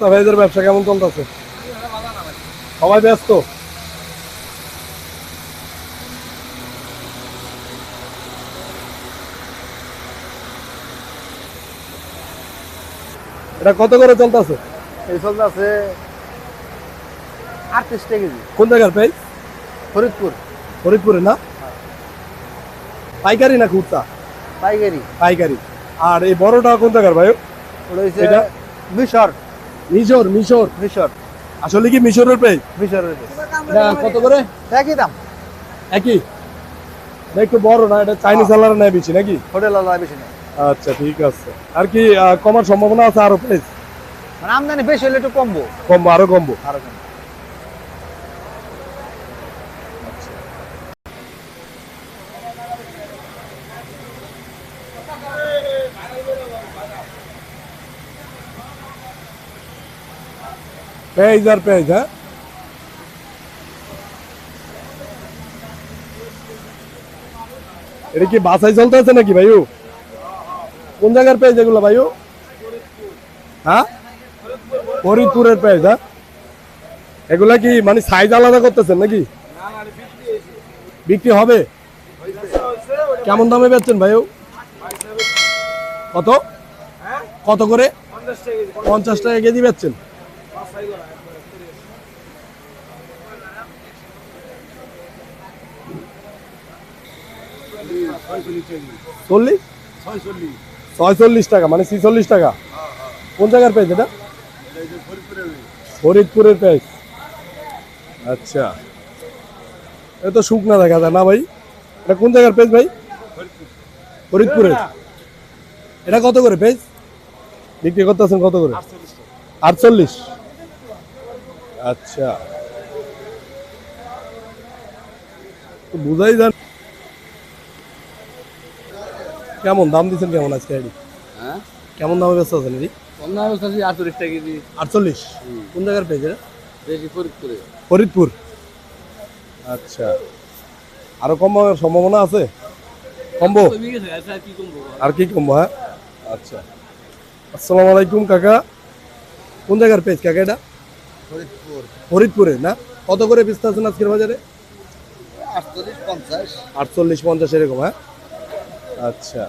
তা ভাইদের ব্যবসা কেমন চলতেছে? সবাই ব্যস্ত? এটা কত করে চলতেছে? এই চলতে আছে আটত্রিশ টাকা কেজি। কোন জায়গার প্রাইস ফরিদপুর। ফরিদপুরে না? পাইকারি না খুচরা পাইকারি। পাইকারি। আর এই বড়টা কোন জায়গার ভাই? এটা? মিশর। মিশর মিশর। মিশর। আসলে কি মিশরের প্রাইস মিশরের এটা কত করে? একই দাম। একই? না একটু বড় না এটা চাইনিজ আলার নেয় বেশি নাকি? হোটেল আলার বেশি না। আচ্ছা ঠিক আছে। আর কি কমার সম্ভাবনা আছে আরও প্রাইস মানে আমদানি বেশি হলে একটু কমবো। কমবো আরও কমবো। আরও কম পেঁয়াজ আর পেঁয়াজ হ্যাঁ? এটা কি বাসায় চলতে আছে নাকি ভাইও কোন জায়গার পেঁয়াজ এগুলো ভাইও হ্যাঁ? ফরিদপুরের পেঁয়াজ হ্যাঁ? এগুলা কি মানে সাইজ আলাদা করতেছেন নাকি? বিক্রি হবে? কেমন দামে বেচছেন ভাইও কত? কত করে? পঞ্চাশ টাকা কেজি বেচছেন? চল্লিশ? ছয়চল্লিশ টাকা মানে ছিচল্লিশ টাকা। কোন জায়গার পেঁয়াজ এটা? ফরিদপুরের পেঁয়াজ। আচ্ছা। এটা তো শুকনা দেখা যায়, না ভাই? এটা কোন জায়গার পেঁয়াজ ভাই? ফরিদপুরের। এটা কত করে পেঁয়াজ? বিক্রি করতেছেন কত করে? আটচল্লিশ। আচ্ছা তো বুঝাই যান। কেমন দাম দিচ্ছেন কেমন আজকে আইডি হ্যাঁ? কেমন দামে ব্যস্ত আছেন এটি অন্য আছে আটত্রিশ টাকা কেজি। আটচল্লিশ? কোন জায়গার পেয়েছে বেশি ফরিদপুরে। ফরিদপুর। আচ্ছা। আরও কমার সম্ভাবনা আছে? কমবো? কি আর কি কমবো হ্যাঁ? আচ্ছা। আসসালামু আলাইকুম কাকা। কোন জায়গার পেজ কাকা এটা? ফরিদপুর। ফরিদপুরে না? কত করে পিস্তা আছেন আজকের বাজারে? আটচল্লিশ আটচল্লিশ পঞ্চাশ। এরকম হ্যাঁ? আচ্ছা।